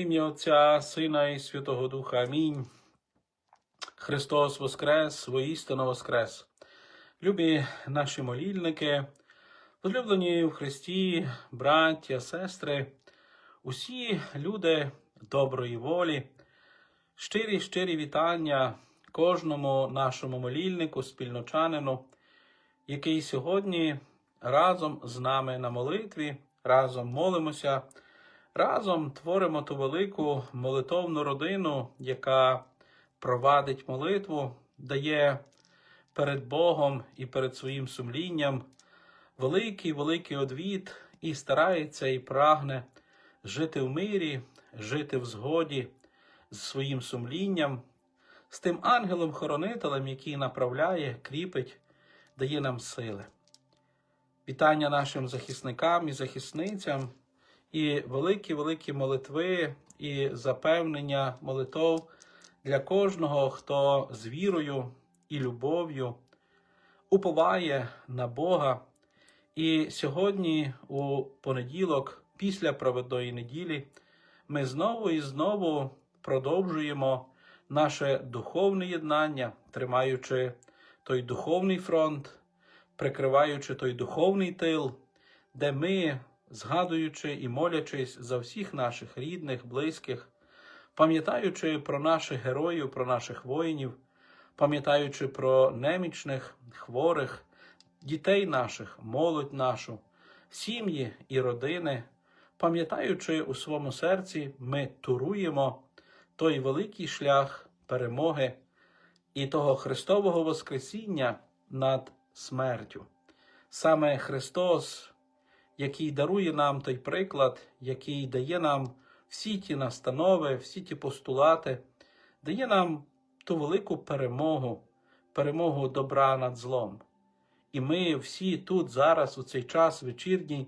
Ім'я Отця, Сина і Святого Духа. Амінь. Христос Воскрес, воістину Воскрес. Любі наші молільники, возлюблені в Христі, браття, сестри, усі люди доброї волі, щирі щирі вітання кожному нашому молільнику, спільночанину, який сьогодні разом з нами на молитві, разом молимося, разом творимо ту велику молитовну родину, яка провадить молитву, дає перед Богом і перед своїм сумлінням великий великий одвід і старається і прагне жити в мирі, жити в згоді з своїм сумлінням, з тим ангелом-хоронителем, який направляє, кріпить, дає нам сили. Вітання нашим захисникам і захисницям, і великі-великі молитви, і запевнення молитов для кожного, хто з вірою і любов'ю уповає на Бога. І сьогодні, у понеділок, після проведної неділі, ми знову і знову продовжуємо наше духовне єднання, тримаючи той духовний фронт, прикриваючи той духовний тил, де ми, згадуючи і молячись за всіх наших рідних, близьких, пам'ятаючи про наших героїв, про наших воїнів, пам'ятаючи про немічних, хворих, дітей наших, молодь нашу, сім'ї і родини, пам'ятаючи у своєму серці, ми туруємо той великий шлях перемоги і того Христового Воскресіння над смертю. Саме Христос, який дарує нам той приклад, який дає нам всі ті настанови, всі ті постулати, дає нам ту велику перемогу, перемогу добра над злом. І ми всі тут зараз, у цей час вечірній,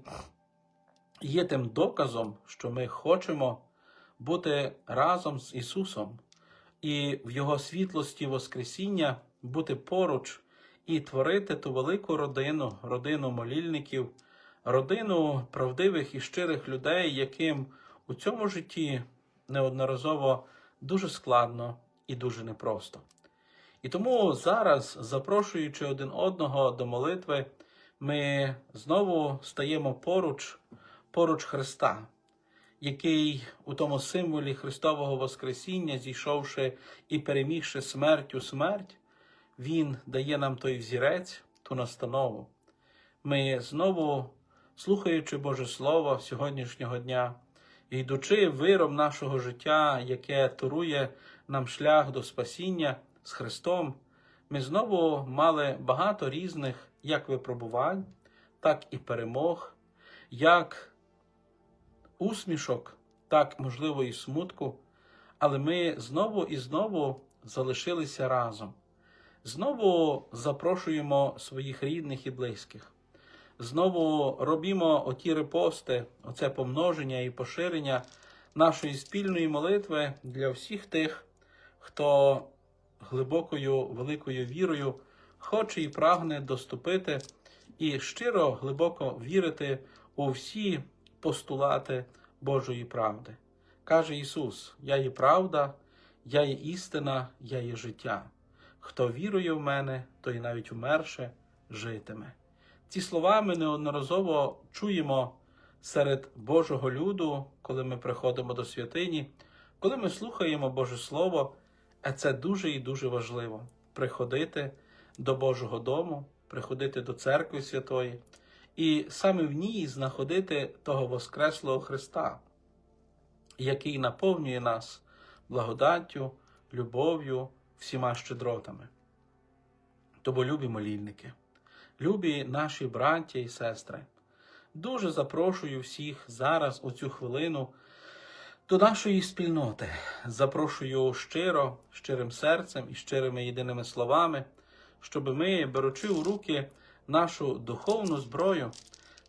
є тим доказом, що ми хочемо бути разом з Ісусом і в Його світлості Воскресіння бути поруч і творити ту велику родину, родину молільників, родину правдивих і щирих людей, яким у цьому житті неодноразово дуже складно і дуже непросто. І тому зараз, запрошуючи один одного до молитви, ми знову стаємо поруч, поруч Христа, який у тому символі Христового Воскресіння, зійшовши і перемігши смерть у смерть, Він дає нам той взірець, ту настанову. Ми знову, слухаючи Боже Слово сьогоднішнього дня, і йдучи виром нашого життя, яке турує нам шлях до спасіння з Христом, ми знову мали багато різних як випробувань, так і перемог, як усмішок, так, можливо, і смутку, але ми знову і знову залишилися разом. Знову запрошуємо своїх рідних і близьких. Знову робімо оті репости, оце помноження і поширення нашої спільної молитви для всіх тих, хто глибокою великою вірою хоче і прагне доступити і щиро глибоко вірити у всі постулати Божої правди. Каже Ісус: Я є правда, я є істина, я є життя. Хто вірує в мене, той навіть умерше житиме. Ці слова ми неодноразово чуємо серед Божого люду, коли ми приходимо до святині, коли ми слухаємо Боже Слово, а це дуже і дуже важливо приходити до Божого дому, приходити до церкви Святої, і саме в ній знаходити того Воскреслого Христа, який наповнює нас благодаттю, любов'ю, всіма щедротами. Тому любі молільники, любі наші браття і сестри, дуже запрошую всіх зараз у цю хвилину до нашої спільноти. Запрошую щиро, щирим серцем і щирими єдиними словами, щоб ми, беручи у руки нашу духовну зброю,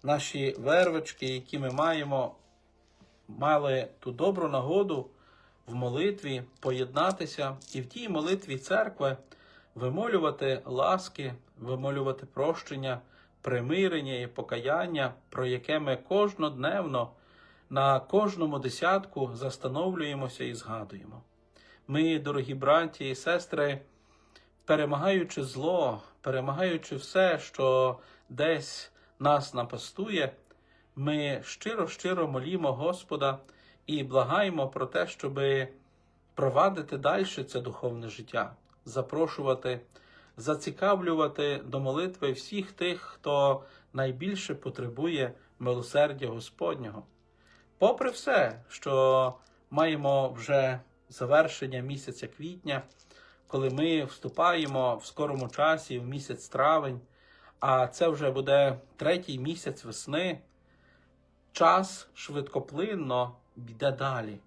наші вервички, які ми маємо, мали ту добру нагоду в молитві поєднатися і в тій молитві церкви вимолювати ласки, вимолювати прощення, примирення і покаяння, про яке ми кожнодневно на кожному десятку застановлюємося і згадуємо. Ми, дорогі браті і сестри, перемагаючи зло, перемагаючи все, що десь нас напастує, ми щиро-щиро молімо Господа і благаємо про те, щоб провадити далі це духовне життя, запрошувати, зацікавлювати до молитви всіх тих, хто найбільше потребує милосердя Господнього. Попри все, що маємо вже завершення місяця квітня, коли ми вступаємо в скорому часі в місяць травень, а це вже буде третій місяць весни, час швидкоплинно йде далі.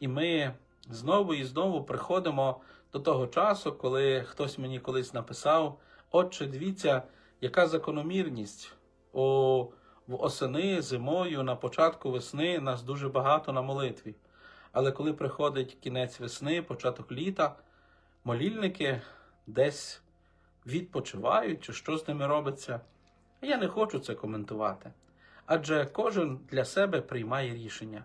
І ми знову і знову приходимо до того часу, коли хтось мені колись написав: Отче, дивіться, яка закономірність у в осени, зимою, на початку весни нас дуже багато на молитві. Але коли приходить кінець весни, початок літа, молільники десь відпочивають, чи що з ними робиться. Я не хочу це коментувати. Адже кожен для себе приймає рішення.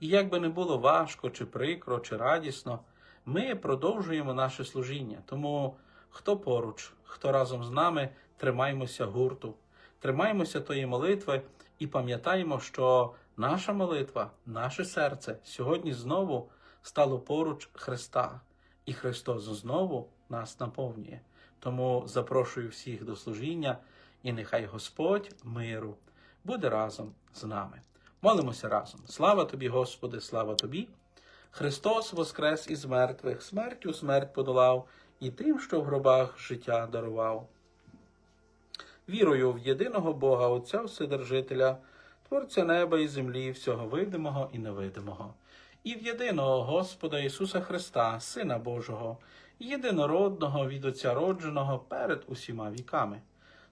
І як би не було важко, чи прикро, чи радісно, ми продовжуємо наше служіння. Тому хто поруч, хто разом з нами, тримаймося гурту, тримаймося тої молитви і пам'ятаємо, що наша молитва, наше серце сьогодні знову стало поруч Христа, і Христос знову нас наповнює. Тому запрошую всіх до служіння, і нехай Господь миру буде разом з нами. Молимося разом. Слава тобі, Господи, слава тобі! Христос воскрес із мертвих, смертю смерть подолав, і тим, що в гробах життя дарував. Вірую в єдиного Бога, Отця Вседержителя, Творця неба і землі, всього видимого і невидимого, і в єдиного Господа Ісуса Христа, Сина Божого, єдинородного від Отця родженого перед усіма віками,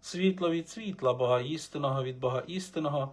світло від світла, Бога істинного від Бога істинного,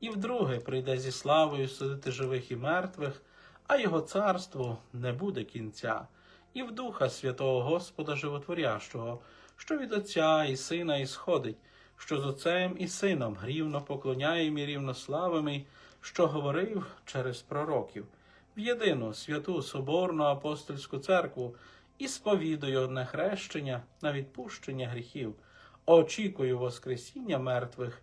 і вдруге прийде зі славою судити живих і мертвих, а його царству не буде кінця, і в Духа Святого Господа Животворящого, що від Отця і Сина ісходить, що з Отцем і Сином рівно поклоняєм і рівно славими, що говорив через пророків, в єдину святу Соборну апостольську церкву і сповідую одне хрещення на відпущення гріхів, очікую Воскресіння мертвих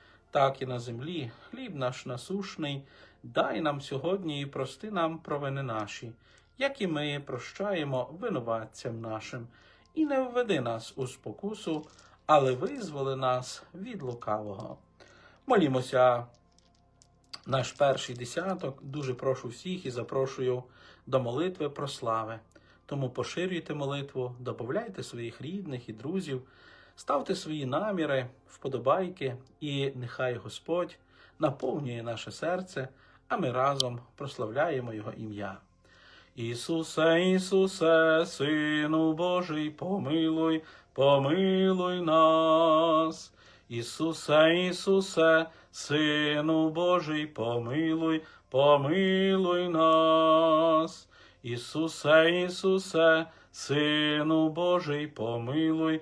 так і на землі. Хліб наш насушний, дай нам сьогодні і прости нам провини наші, як і ми прощаємо винуватцям нашим, і не введи нас у спокусу, але визволи нас від лукавого. Молімося наш перший десяток. Дуже прошу всіх і запрошую до молитви про слави. Тому поширюйте молитву, додавайте своїх рідних і друзів, ставте свої наміри, вподобайки, і нехай Господь наповнює наше серце, а ми разом прославляємо Його ім'я. Ісусе, Ісусе, Сину Божий, помилуй, помилуй нас. Ісусе, Ісусе, Сину Божий, помилуй, помилуй нас. Ісусе, Ісусе, Сину Божий, помилуй,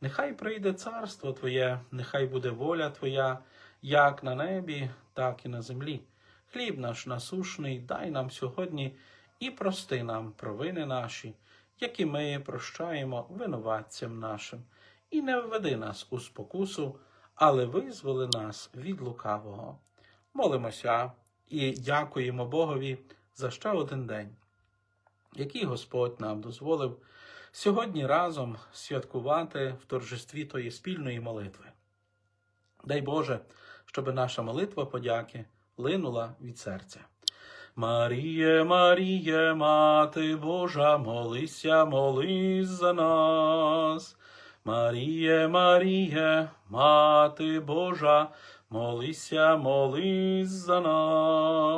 нехай прийде царство Твоє, нехай буде воля Твоя, як на небі, так і на землі. Хліб наш насушний дай нам сьогодні і прости нам провини наші, які ми прощаємо винуватцям нашим, і не введи нас у спокусу, але визволи нас від лукавого. Молимося і дякуємо Богові за ще один день, який Господь нам дозволив сьогодні разом святкувати в торжестві тої спільної молитви. Дай Боже, щоб наша молитва подяки линула від серця. Маріє, Маріє, Мати Божа, молися, молись за нас. Маріє, Маріє, Мати Божа, молися, молись за нас.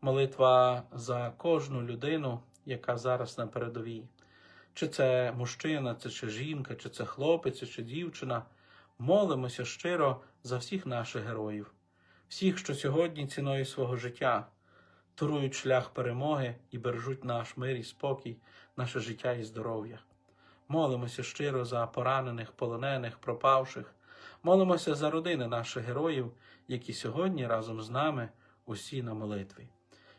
Молитва за кожну людину, яка зараз на передовій. Чи це мужчина, чи жінка, чи це хлопець, чи дівчина. молимося щиро за всіх наших героїв, всіх, що сьогодні ціною свого життя турують шлях перемоги і бережуть наш мир і спокій, наше життя і здоров'я. Молимося щиро за поранених, полонених, пропавших. Молимося за родини наших героїв, які сьогодні разом з нами усі на молитві.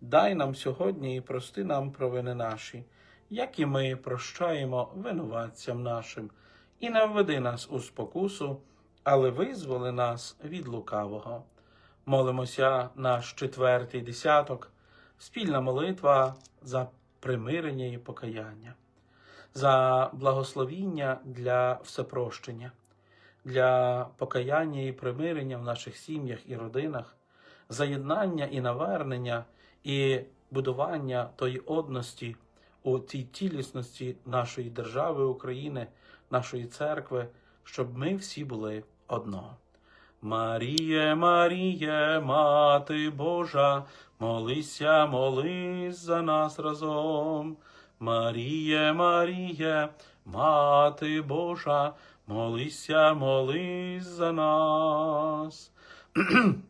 дай нам сьогодні і прости нам провини наші, як і ми прощаємо винуватцям нашим, і не введи нас у спокусу, але визволи нас від лукавого. Молимося наш четвертий десяток, спільна молитва за примирення і покаяння, за благословіння для всепрощення, для покаяння і примирення в наших сім'ях і родинах, за єднання і навернення і будування тої одності у тій цілісності нашої держави України, нашої церкви, щоб ми всі були одно. Маріє, Маріє, Мати Божа, молися, молись за нас разом. Маріє, Маріє, Мати Божа, молися, молись за нас.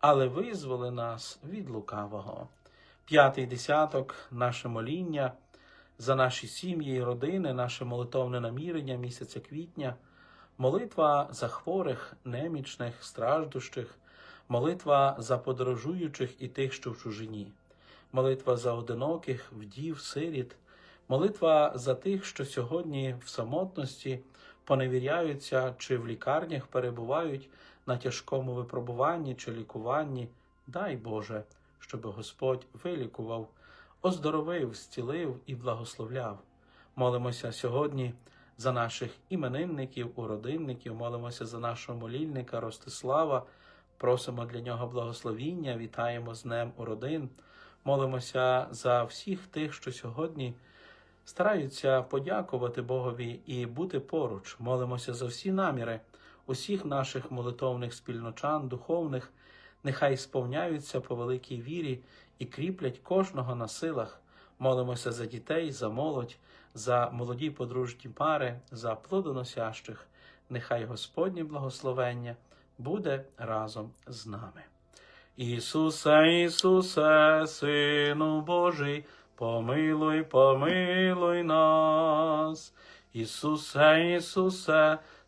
але визволи нас від лукавого. П'ятий десяток, наше моління за наші сім'ї і родини, наше молитовне намірення місяця квітня, молитва за хворих, немічних, страждущих, молитва за подорожуючих і тих, що в чужині, молитва за одиноких, вдів, сиріт, молитва за тих, що сьогодні в самотності поневіряються чи в лікарнях перебувають на тяжкому випробуванні чи лікуванні. Дай Боже, щоб Господь вилікував, оздоровив, зцілив і благословляв. Молимося сьогодні за наших іменинників, уродинників, молимося за нашого молільника Ростислава, просимо для нього благословіння, вітаємо з Днем уродин, молимося за всіх тих, що сьогодні стараються подякувати Богові і бути поруч. Молимося за всі наміри усіх наших молитовних спільночан, духовних, нехай сповняються по великій вірі і кріплять кожного на силах. Молимося за дітей, за молодь, за молоді подружні пари, за плодоносящих. Нехай Господнє благословення буде разом з нами. Ісусе, Ісусе, Сину Божий, помилуй, помилуй нас. Ісусе, Ісусе,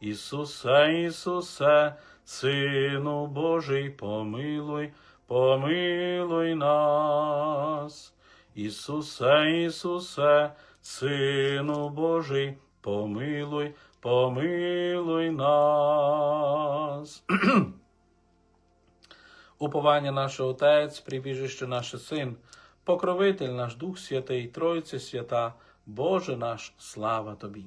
Ісусе, Ісусе, Сину Божий, помилуй, помилуй нас. Ісусе, Ісусе, Сину Божий, помилуй, помилуй нас. Уповання наше Отець, прибіжище наше Син, покровитель наш Дух Святий, Тройце свята, Боже наш, слава Тобі.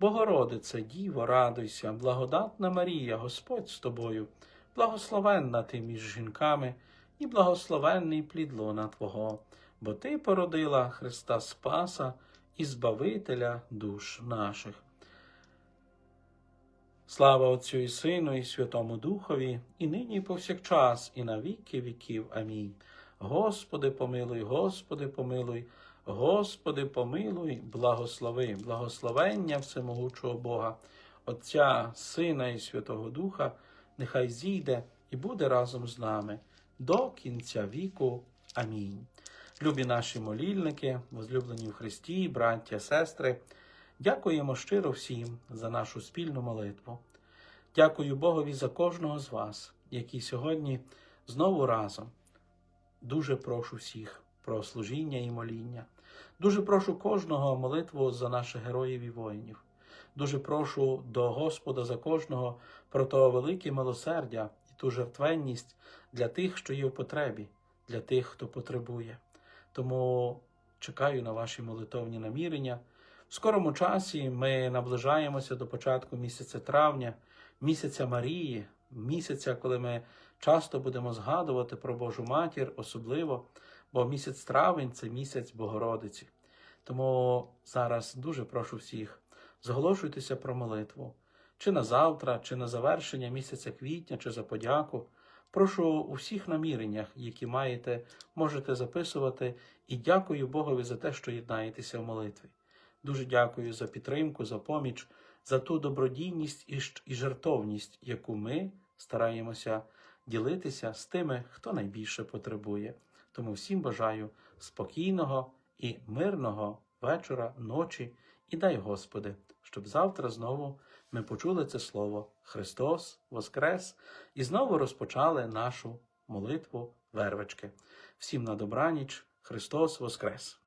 Богородице, Діво, радуйся, благодатна Марія, Господь з тобою, благословенна ти між жінками, і благословенний плід лона Твого, бо Ти породила Христа Спаса і Збавителя душ наших. Слава Отцю і Сину, і Святому Духові, і нині, і повсякчас, і на віки віків. Амінь. Господи, помилуй, Господи, помилуй, Господи, помилуй, благослови, благословення всемогучого Бога, Отця, Сина і Святого Духа, нехай зійде і буде разом з нами до кінця віку. Амінь. Любі наші молільники, возлюблені в Христі, браття, сестри, дякуємо щиро всім за нашу спільну молитву. Дякую Богові за кожного з вас, які сьогодні знову разом. Дуже прошу всіх про служіння і моління. Дуже прошу кожного молитву за наших героїв і воїнів. Дуже прошу до Господа за кожного про то велике милосердя і ту жертвенність для тих, що є в потребі, для тих, хто потребує. Тому чекаю на ваші молитовні намірення. В скорому часі ми наближаємося до початку місяця травня, місяця Марії, місяця, коли ми часто будемо згадувати про Божу матір, особливо, бо місяць травень це місяць Богородиці. Тому зараз дуже прошу всіх зголошуйтеся про молитву. Чи на завтра, чи на завершення місяця квітня, чи за подяку. Прошу у всіх наміреннях, які маєте, можете записувати, і дякую Богові за те, що єднаєтеся в молитві. Дуже дякую за підтримку, за поміч, за ту добродійність і, жертовність, яку ми стараємося ділитися з тими, хто найбільше потребує. Тому всім бажаю спокійного і мирного вечора, ночі, і дай Господи, щоб завтра знову ми почули це слово Христос Воскрес і знову розпочали нашу молитву вервички. Всім на добраніч, Христос Воскрес!